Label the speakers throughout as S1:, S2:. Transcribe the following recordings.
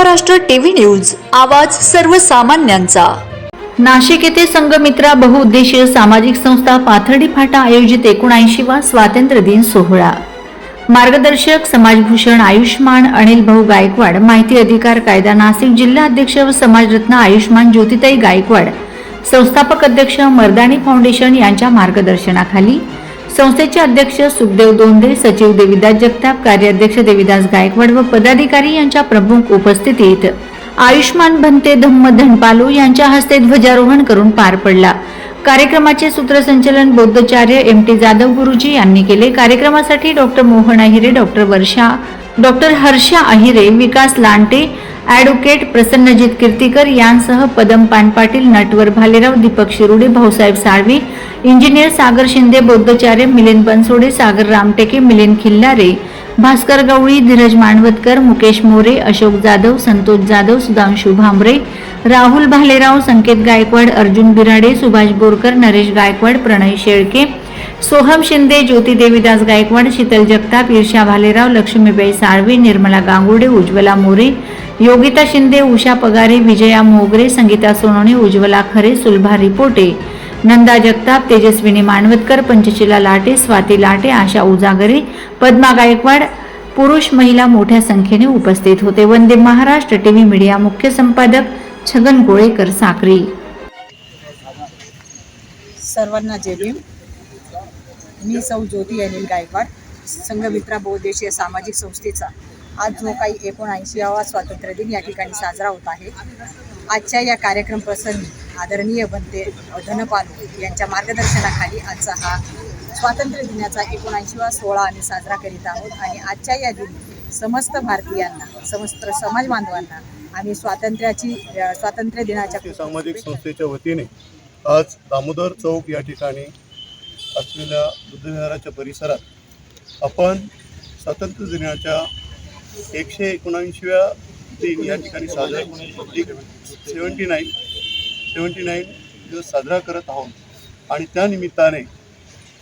S1: Maharashtra TV news आवाज सर्वसामान्यांचा.
S2: नाशिक येथे संघमित्रा बहुउद्देशीय सामाजिक संस्था पाथर्डी फाटा आयोजित एकोणऐंशी वा स्वातंत्र्य दिन सोहळा. मार्गदर्शक समाजभूषण आयुष्मान अनिल भाऊ गायकवाड माहिती अधिकार कायदा नाशिक जिल्हा अध्यक्ष व समाजरत्न आयुष्मान ज्योतिताई गायकवाड संस्थापक अध्यक्ष मर्दानी फाउंडेशन यांच्या मार्गदर्शनाखाली संस्थेचे अध्यक्ष सुखदेव दोंदे सचिव देविदास जगताप कार्याध्यक्ष देविदास गायकवाड व पदाधिकारी यांच्या प्रमुख उपस्थितीत आयुष्मान भंते धम्म धनपालू यांच्या हस्ते ध्वजारोहण करून पार पडला. कार्यक्रमाचे सूत्रसंचलन बौद्धचार्य एम टी जाधव गुरुजी यांनी केले. कार्यक्रमासाठी doctor Mohan Ahire doctor Varsha doctor Harsha Ahire Vikas Lante advocate Prasannajit Kirtikar यांसह पदम पानपाटील नटवर भालेराव दीपक शिरोडे भाऊसाहेब साळवी इंजिनियर सागर शिंदे बौद्धचार्य मिलिंद बनसोडे सागर रामटेके मिलिंद खिल्लारे भास्कर गवळी धीरज मांडवतकर मुकेश मोरे अशोक जाधव संतोष जाधव सुधांशु भांबरे राहुल भालेराव संकेत गायकवाड अर्जुन बिराडे सुभाष बोरकर नरेश गायकवाड प्रणय शेळके सोहम शिंदे ज्योती देवीदास गायकवाड शीतल जगताप ईर्षा भालेराव लक्ष्मीबाई साळवे निर्मला गांगुर्डे उज्ज्वला मोरे योगिता शिंदे उषा पगारे विजया मोगरे संगीता सोनवणे उज्ज्वला खरे सुलभा रिपोटे नंदा जगताप तेजस्विनी मानवतकर पंचशिला लाटे स्वाती लाटे आशा उजागरे पद्मा गायकवाड पुरुष महिला मोठ्या संख्येने उपस्थित होते. वंदे महाराष्ट्र टीव्ही मीडिया मुख्य संपादक छगन गोळेकर साक्री.
S3: सर्वांना जय भीम. मी सौ ज्योती अनिल गायकवाड संघमित्रा बहुउद्देशीय सामाजिक संस्थेचा. आज जो काही एकोणऐंशीवा स्वातंत्र्य दिन या ठिकाणी साजरा होत आहे आजच्या या कार्यक्रम प्रसंगी आदरणीय बनते धनपाल यांच्या मार्गदर्शनाखाली आजचा हा स्वातंत्र्य दिनाचा एकोणऐंशीवा सोहळा आम्ही साजरा करीत आहोत. आणि आजच्या या दिनी समस्त भारतीयांना समस्त समाज बांधवांना आम्ही स्वातंत्र्याची स्वातंत्र्य दिनाच्या
S4: सामाजिक संस्थेच्या वतीने आज दामोदर चौक या ठिकाणी असलेल्या बुद्धविहाराच्या परिसरात आपण स्वातंत्र्य दिनाच्या एकशे एकोणऐंशीव्या दिन या ठिकाणी साजरा सेवन्टी नाईन सेवन्टी नाईन दिवस साजरा करत आहोत. आणि त्यानिमित्ताने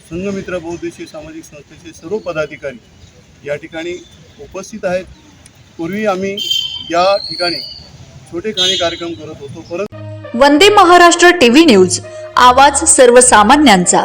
S4: संघमित्र बहुद्देशीय सामाजिक संस्थेचे सर्व पदाधिकारी या ठिकाणी उपस्थित आहेत. पूर्वी आम्ही या ठिकाणी छोटे खाणी कार्यक्रम करत होतो परंतु
S1: वंदे महाराष्ट्र टीव्ही न्यूज आवाज सर्वसामान्यांचा.